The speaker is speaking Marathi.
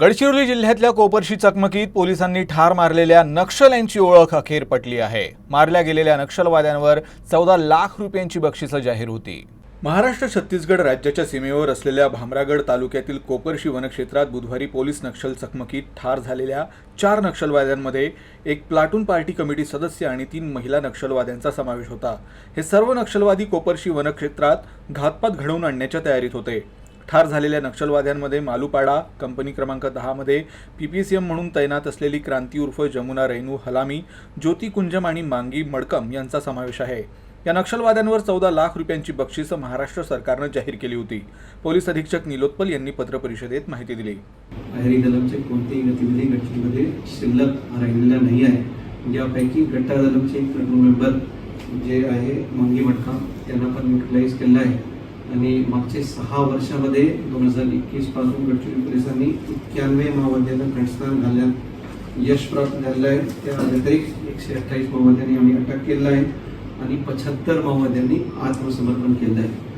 गडचिरोली जिल्ह्यातल्या कोपरशी चकमकीत पोलिसांनी ठार मारलेल्या नक्षल्यांची ओळख अखेर पटली आहे. मारल्या गेलेल्या नक्षलवाद्यांवर चौदा लाख रुपयांची बक्षिसं जाहीर होती. महाराष्ट्र छत्तीसगड राज्याच्या सीमेवर असलेल्या भामरागड तालुक्यातील कोपरशी वनक्षेत्रात बुधवारी पोलीस नक्षल चकमकीत ठार झालेल्या चार नक्षलवाद्यांमध्ये एक प्लाटून पार्टी कमिटी सदस्य आणि तीन महिला नक्षलवाद्यांचा समावेश होता. हे सर्व नक्षलवादी कोपरशी वनक्षेत्रात घातपात घडवून आणण्याच्या तयारीत होते. ठार झालेल्या नक्षलवाद्यांमध्ये मालुपाडा कंपनी क्रमांक दहामध्ये पीपीसीएम म्हणून तैनात असलेली क्रांती उर्फ जमुना रेणू हलामी ज्योती कुंजम आणि मांगी मडकम यांचा समावेश आहे. या नक्षलवाद्यांवर चौदा लाख रुपयांची बक्षिसं महाराष्ट्र सरकारनं जाहीर केली होती. पोलीस अधीक्षक निलोत्पल यांनी पत्रपरिषदेत माहिती दिली. बाहेरी दलमचे कोणतेही गतिविधी गडचिरोलीमध्ये शिल्लक राहिलेल्या नाही आहे यापैकी गट्टा दलमचे एक मेंबर जे आहे मंगी मटका त्यांना पण न्यूट्रलाइज केलं आहे आणि मागचे सहा वर्षामध्ये दोन हजार एकवीसपासून गडचिरोली पोलिसांनी एक्क्याण्णव माओवाद्यांना कंठस्थान घालण्यात यश प्राप्त झालेलं आहे. त्या व्यतिरिक्त एकशे अठ्ठावीस माओवाद्यांनी आम्ही अटक केलेला आहे आणि पंच्याहत्तर माओवाद्यांनी आत्मसमर्पण केलं आहे.